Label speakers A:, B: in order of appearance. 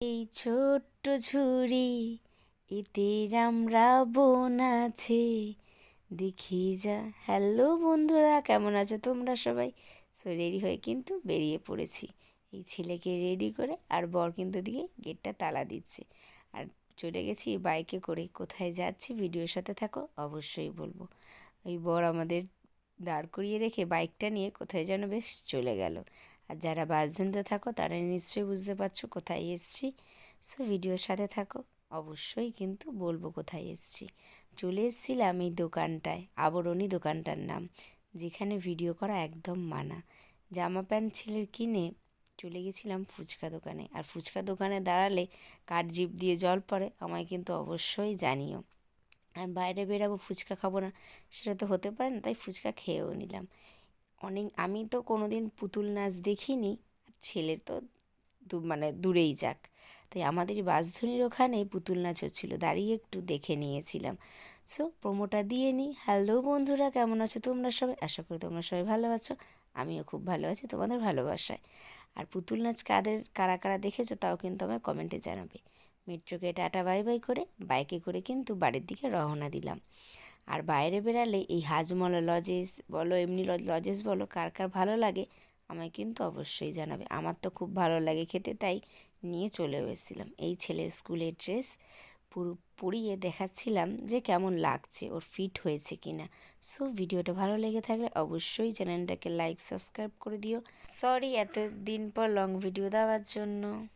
A: এই ছোট্ট ঝুড়ি, এতে আমরা বোন আছে। দেখি যা। হ্যালো বন্ধুরা, কেমন আছো তোমরা সবাই? সো রেডি হয়ে কিন্তু বেরিয়ে পড়েছি। এই ছেলেকে রেডি করে আর বর কিন্তু দিকে গেটটা তালা দিচ্ছে। আর চলে গেছি বাইকে করে। কোথায় যাচ্ছি ভিডিওর সাথে থাকো, অবশ্যই বলব। ওই বর আমাদের দাঁড় করিয়ে রেখে বাইকটা নিয়ে কোথায় যেন বেশ চলে গেল। আর যারা বাস থাকো তারা নিশ্চয়ই বুঝতে পারছ কোথায় এসছি। সো ভিডিওর সাথে থাকো। অবশ্যই কিন্তু বলব কোথায় এসছি। চলে এসেছিলাম এই দোকানটায়, আবরণী দোকানটার নাম, যেখানে ভিডিও করা একদম মানা। জামা প্যান্ট ছেলের কিনে চলে গেছিলাম ফুচকা দোকানে। আর ফুচকা দোকানে দাঁড়ালে কার জিপ দিয়ে জল পড়ে, আমায় কিন্তু অবশ্যই জানিও। আর বাইরে বেরাবো, ফুচকা খাব না, সেটা তো হতে পারে না, তাই ফুচকা খেয়েও নিলাম। অনেক, আমি তো কোনো দিন পুতুল নাচ দেখিনি আর ছেলের তো মানে দূরেই যাক। তাই আমাদের বাসধনির ওখানে পুতুল নাচ হচ্ছিল, দাঁড়িয়ে একটু দেখে নিয়েছিলাম। সো প্রোমোটা দিয়ে নিই। হ্যালো বন্ধুরা, কেমন আছো তোমরা সবাই? আশা করি তোমরা সবাই ভালো আছো। আমিও খুব ভালো আছি, তোমাদের ভালোবাসায়। আর পুতুল নাচ কাদের, কারা কারা দেখেছ তাও কিন্তু আমায় কমেন্টে জানাবে। মেট্রোকে টাটা বাই বাই করে, বাইকে করে কিন্তু বাড়ির দিকে রওনা দিলাম। আর বাইরে বেরালে এই হাজমলা লজেস বলো, এমনি লজেস বলো, কার কার ভালো লাগে আমায় কিন্তু অবশ্যই জানাবে। আমার তো খুব ভালো লাগে খেতে, তাই নিয়ে চলেও এসেছিলাম। এই ছেলের স্কুলের ড্রেস পুরো পরিয়ে দেখাচ্ছিলাম যে কেমন লাগছে, ওর ফিট হয়েছে কি না সো, ভিডিওটা ভালো লেগে থাকলে অবশ্যই চ্যানেলটাকে লাইক, সাবস্ক্রাইব করে দিও। সরি এত দিন পর লং ভিডিও দেওয়ার জন্য।